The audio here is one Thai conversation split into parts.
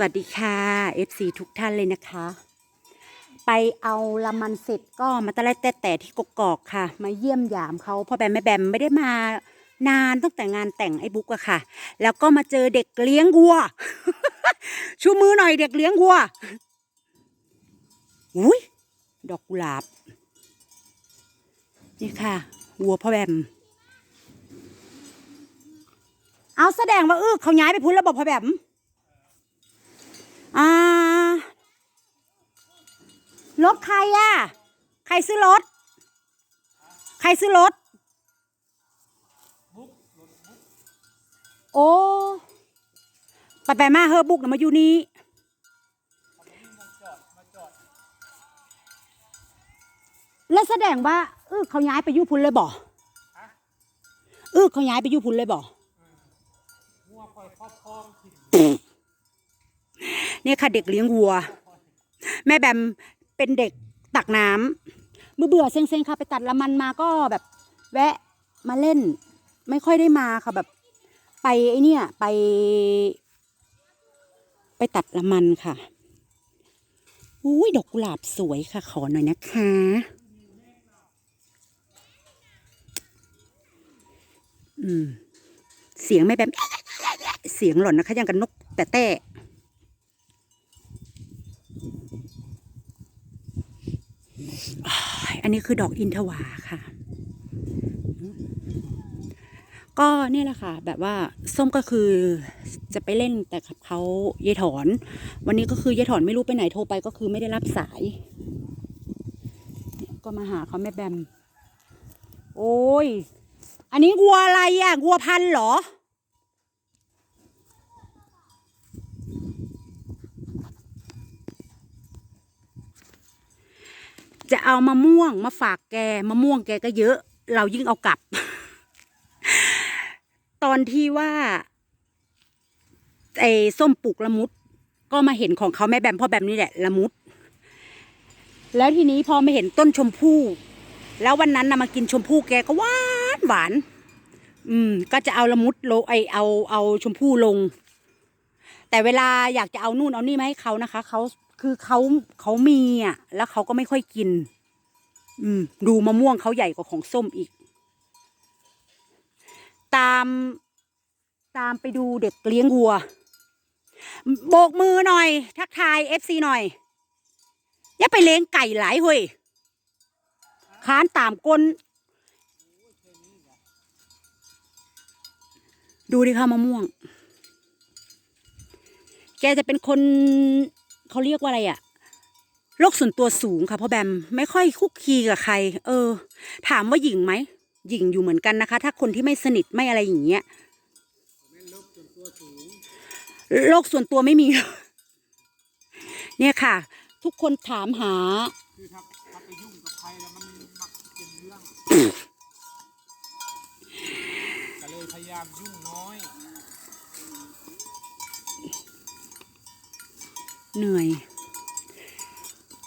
สวัสดีค่ะ FC ทุกท่านเลยนะคะ ไปเอาละมันเสร็จก็มาตะไลแต่แต่ที่กกอกค่ะ มาเยี่ยมยามเขาพ่อแบมแม่แบมไม่ได้มานานตั้งแต่งานแต่งไอ้บุ๊กอะค่ะ แล้วก็มาเจอเด็กเลี้ยงวัว ชูมือหน่อยเด็กเลี้ยงวัวอุ้ยดอกกุหลาบ นี่ค่ะ วัวพ่อแบม เอาแสดงว่าเออเขาย้ายไปพุ้นระบบพ่อแบม อ่ารถใครอะใครซื้อรถ ใครซื้อรถ โอ้ ไปไปมาเฮอบุกนะมาอยู่นี่แล้วแสดงว่าเออเขาย้ายไปอยู่พุนเลยบ่เออเขาย้ายไปอยู่พุนเลยบ่งัวคอยครอบครองถิ่นเนี่ค่ะเด็กเลี้ยงวัว แม่แบมเป็นเด็กตักน้ำเบื่อเบื่อเซ็งๆค่ะไปตัดละมันมาก็แบบแวะมาเล่น ไม่ค่อยได้มาค่ะแบบ ไปไอเนี่ยไป ไปตัดละมันค่ะอุ้ยดอกกุหลาบสวยค่ะ ขอหน่อยนะคะ อืม เสียงแม่แบมเสียงหล่อนนะคะ ยังกับนกแต่แต่ อั นนี้คือดอกอินทวาค่ะ ก็เนี่ยแหละค่ะ แบบว่าส้มก็คือจะไปเล่นแต่กับเขาเยายถอน วันนี้ก็คือยายถอนไม่รู้ไปไหนโทรไปก็คือไม่ได้รับสาย ก็มาหาเขาแม่แบม โอ้ย อันนี้วัวอะไรอะวัวพันเหรอ จะเอามะม่วงมาฝากแกมะม่วงแกก็เยอะ เรายิ่งเอากลับ ตอนที่ว่าไอ้ส้มปลูกละมุด ก็มาเห็นของเขาแม่แบมพ่อแบมนี่แหละละมุด แล้วทีนี้พอมาเห็นต้นชมพู่แล้ววันนั้นนะมากินชมพู่แกก็หวานหวาน อืม ก็จะเอาละมุดโลไอเอาเอาชมพู่ลง แต่เวลาอยากจะเอานู่นเอานี่มาให้เขานะคะเขา คือเขาเขามีอะ แล้วเขาก็ไม่ค่อยกิน อืม ดูมะม่วงเขาใหญ่กว่าของส้มอีก ตาม ตามไปดูเด็กเลี้ยงวัว โบกมือหน่อย ทักทายเอฟซีหน่อย อย่าไปเลี้ยงไก่หลายเฮ้ยค้านตามก้น ดูดิค่ะมะม่วง แกจะเป็นคน เขาเรียกว่าอะไรอะโรคส่วนตัวสูงค่ะเพราะแบมไม่ค่อยคุกคีกับใคร เออ ถามว่าหญิงไหมหญิงอยู่เหมือนกันนะคะ ถ้าคนที่ไม่สนิทไม่อะไรอย่างเงี้ยโรคส่วนตัวไม่มี เนี่ยค่ะ ทุกคนถามหาคือถ้าถ้าไปยุ่งกับใครแล้วมันมักเป็นเรื่องก็เลยพยายามยุ่งน้อย เหนื่อย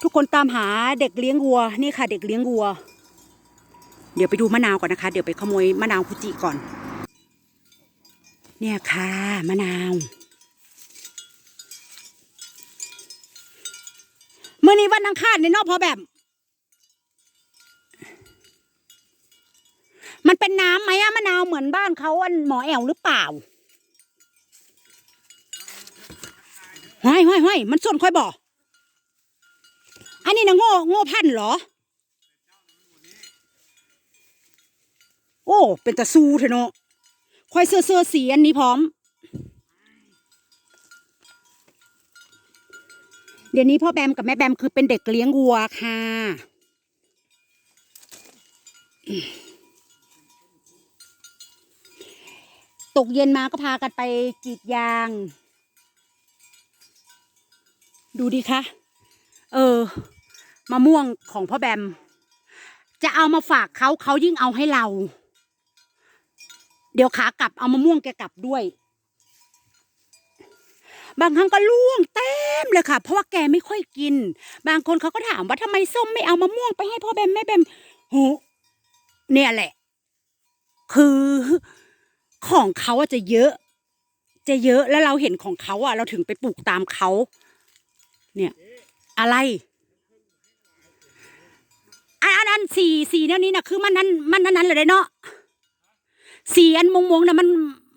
ทุกคนตามหาเด็กเลี้ยงวัวนี่ค่ะ เด็กเลี้ยงวัว เดี๋ยวไปดูมะนาวก่อนนะคะ เดี๋ยวไปขโมยมะนาวคุจิก่อน เนี่ยค่ะมะนาวเมื่อนี้วันอังคารในนอกพอแบบมันเป็นน้ำไหมอะมะนาวเหมือนบ้านเขาอันหมอแอวหรือเปล่า ห้อยห้อยห้อยมันส่วนค่อยบออันนี้นะโง่โง่พันเหรอ โอ้ เป็นตะซูเถอะเนาะค่อยเสื้อเสื้อสีอันนี้พร้อม เดี๋ยวนี้พ่อแบมกับแม่แบมคือเป็นเด็กเลี้ยงวัวค่ะตกเย็นมาก็พากันไปกรีดยาง ดูดิคะ เออ มะม่วงของพ่อแบม จะเอามาฝากเขาเขายิ่งเอาให้เรา เดี๋ยวขากลับเอามะม่วงแกกลับด้วย บางครั้งก็ล่วงเต็มเลยค่ะ เพราะว่าแกไม่ค่อยกิน บางคนเขาก็ถามว่าทำไมส้มไม่เอามะม่วงไปให้พ่อแบมแม่แบมโหเนี่ยแหละ คือของเขาอะจะเยอะ จะจะเยอะแล้วเราเห็นของเขาอะเราถึงไปปลูกตามเขา เนี่ยอะไร อันอันอันสีสีแนวนี้นะคือมันนั้นมันนั้นนั้นเลยเนาะสีอันมงมงนะมัน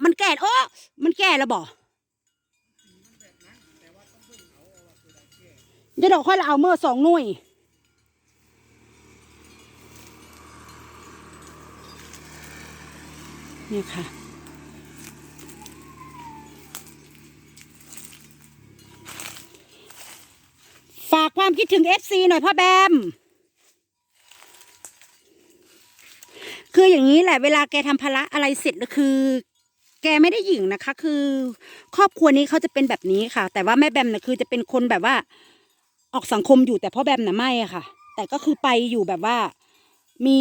มันแก่โอ้มันแก่แล้วบ่เดี๋ยวค่อยเอาเมื่อสองหน่วยนี่ค่ะ คิดถึง FC หน่อยพ่อแบม คืออย่างนี้แหละเวลาแกทำภาระอะไรเสร็จแล้วคือ แกไม่ได้หยิ่งนะคะ คือ ครอบครัวนี้เขาจะเป็นแบบนี้ค่ะ แต่ว่าแม่แบมน่ะคือจะเป็นคนแบบว่า ออกสังคมอยู่แต่พ่อแบมน่ะไม่ค่ะ แต่ก็คือไปอยู่แบบว่า มี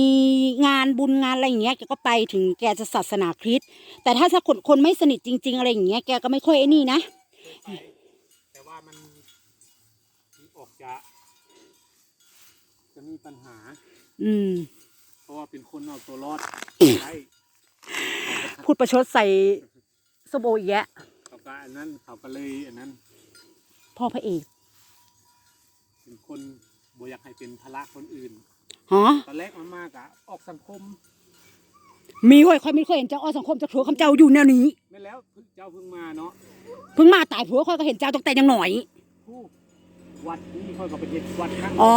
งานบุญงานอะไรอย่างเงี้ยแกก็ไปถึงแกจะศาสนาคริสต์แต่ถ้าถ้าคนคนไม่สนิทจริง ๆ อะไรอย่างเงี้ยแกก็ไม่ค่อยไอ้นี่นะ ไปแต่ว่ามันมันออกจะ จะ มีปัญหา อืม เพราะว่าเป็นคนเอาตัวรอดใช่พูดประชดใส่สมโออีกแยะเขาก็อันนั้นเขาก็เลยอันนั้น พ่อพระเอกเป็นคนบ่อยากให้เป็นภาระคนอื่นฮะตอนแรกมันมากอะออกสังคม มีห้อยค่อยไม่เคยเห็นเจ้าอ้อสังคมจากผัวคำเจ้าอยู่แนวนี้ไม่แล้วเพิ่งเจ้าเพิ่งมาเนาะเพิ่งมาตายผัวค่อยก็เห็นเจ้าตั้งแต่ยังหน่อย ผู้ วัดนี่ค่อยก็ไปเฮ็ดวัดข้างอ๋อ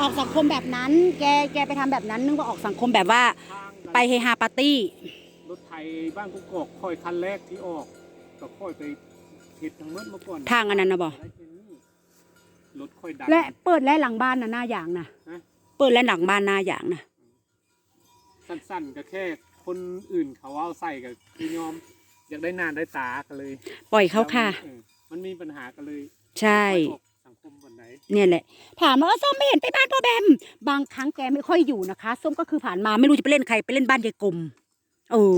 ออกสังคมแบบนั้น แก แกไปทำแบบนั้น นึกว่าออกสังคมแบบว่า ทางกันไปเฮฮาปาร์ตี้ รถไทยบ้านกุกกอกค่อยคันแรกที่ออก ก็ค่อยไปเฮ็ดทั้งเมื่อเมื่อก่อนทางอันนั้นนะบ่ได้แค่นี้รถค่อยดันและเปิดและหลังบ้านนะหน้าอย่างนะฮะ เปิดและหลังบ้านหน้าอย่างนะสั้นๆก็แค่คนอื่นเขาเอาใส่ก็คือยอม อยากได้นานได้ตาก็เลยปล่อยเขาค่ะเออมันมีปัญหาก็เลยใช่ไม่ออก เนี่ยแหละ ถามว่าส้มไม่เห็นไปบ้านพ่อแบม บางครั้งแกไม่ค่อยอยู่นะคะ ส้มก็คือผ่านมาไม่รู้จะไปเล่นใครไปเล่นบ้านยายกลมเออ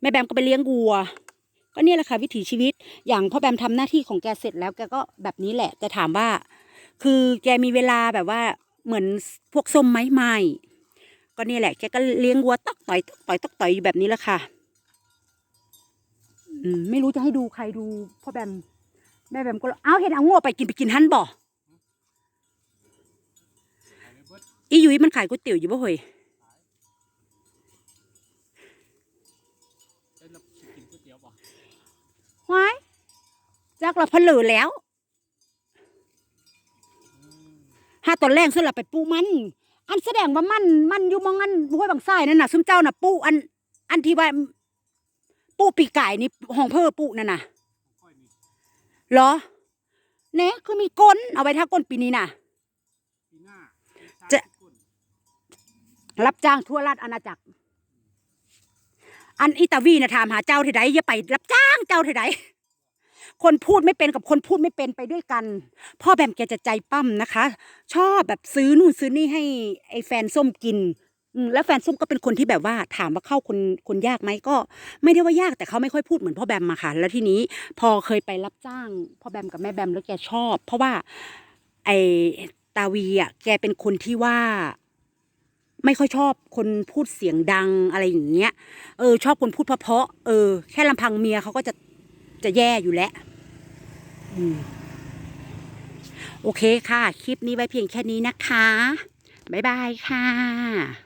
แม่แบมก็ไปเลี้ยงวัว ก็เนี่ยแหละค่ะวิถีชีวิต อย่างพ่อแบมทำหน้าที่ของแกเสร็จแล้วแกก็แบบนี้แหละแต่ถามว่า คือแกมีเวลาแบบว่าเหมือนพวกส้มไหมไม่ก็เนี่ยแหละแกก็เลี้ยงวัวตอกต่อยตอกต่อยตอกต่อยอยู่แบบนี้แหละค่ะ อืมไม่รู้จะให้ดูใครดูพ่อแบม ม่แบมก็เลยเอ้าเห็นเอาโง่ไปกินไปกินหันบ่อียุ้ยมันขายก๋วยเตี๋ยวอยู่บ่เฮ้ยได้รับสิกินก๋วยเตี๋ยวบ่ว้ายจักเราเพลือแล้วหาตอนแรกสลับไปปูมัน อันแสดงว่ามันมันอยู่มองอันห้วยบางไส้นั่นน่ะซุมเจ้าน่ะปูอัน อันที่ว่าปูปีกไก่นี่ห้องเพ้อปูนั่นน่ะค่อยนี่ เหรอเนี่ยคือมีก้น เอาไว้ถ้าก้นปีนี้น่ะ ปีหน้าจะรับจ้างทั่วราชอาณาจักร อันอิตาวีนะถามหาเจ้าที่ใดอย่าไป รับจ้างเจ้าที่ใดคนพูดไม่เป็นกับคนพูดไม่เป็นไปด้วยกัน พ่อแบมแกจะใจปั้มนะคะ ชอบแบบซื้อนู่นซื้อนี่ให้ไอ้แฟนส้มกินอืม แล้วแฟนส้มก็เป็นคนที่แบบว่าถามว่าเข้าคนคนยากไหมก็ ไม่ได้ว่ายากแต่เขาไม่ค่อยพูดเหมือนพ่อแบมมาค่ะ แล้วทีนี้พอเคยไปรับจ้างพ่อแบมกับแม่แบมแล้วแกชอบ เพราะว่าไอตาวีอะแกเป็นคนที่ว่าไม่ค่อยชอบคนพูดเสียงดังอะไรอย่างเงี้ย เออ ชอบคนพูดเพราะเออ แค่ลำพังเมียเขาก็จะจะแย่อยู่แล้วโอเคค่ะ คลิปนี้ไว้เพียงแค่นี้นะคะ บ๊ายบายค่ะ